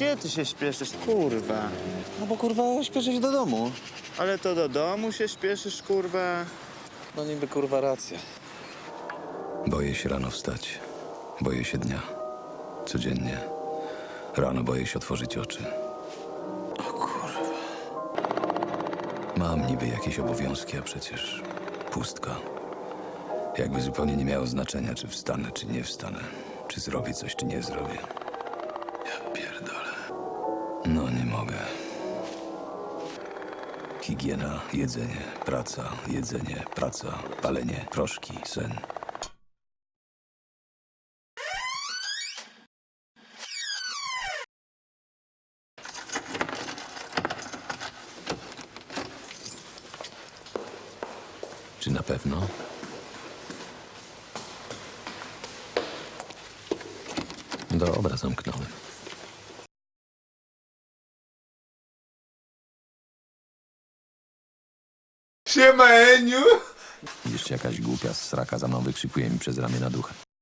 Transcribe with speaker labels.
Speaker 1: gdzie ty się śpieszysz, kurwa?
Speaker 2: No bo kurwa śpieszę się do domu.
Speaker 1: Ale to do domu się śpieszysz, kurwa?
Speaker 2: No niby kurwa racja.
Speaker 3: Boję się rano wstać. Boję się dnia. Codziennie. Rano boję się otworzyć oczy.
Speaker 2: O kurwa.
Speaker 3: Mam niby jakieś obowiązki, a przecież pustka. Jakby zupełnie nie miało znaczenia, czy wstanę, czy nie wstanę. Czy zrobię coś, czy nie zrobię. No nie mogę. Higiena, jedzenie, praca, jedzenie, praca, palenie, proszki, sen. Czy na pewno? Dobra, zamknąłem.
Speaker 4: Siema Eniu!
Speaker 3: Jeszcze jakaś głupia sraka za mną wykrzykuje mi przez ramię na ducha.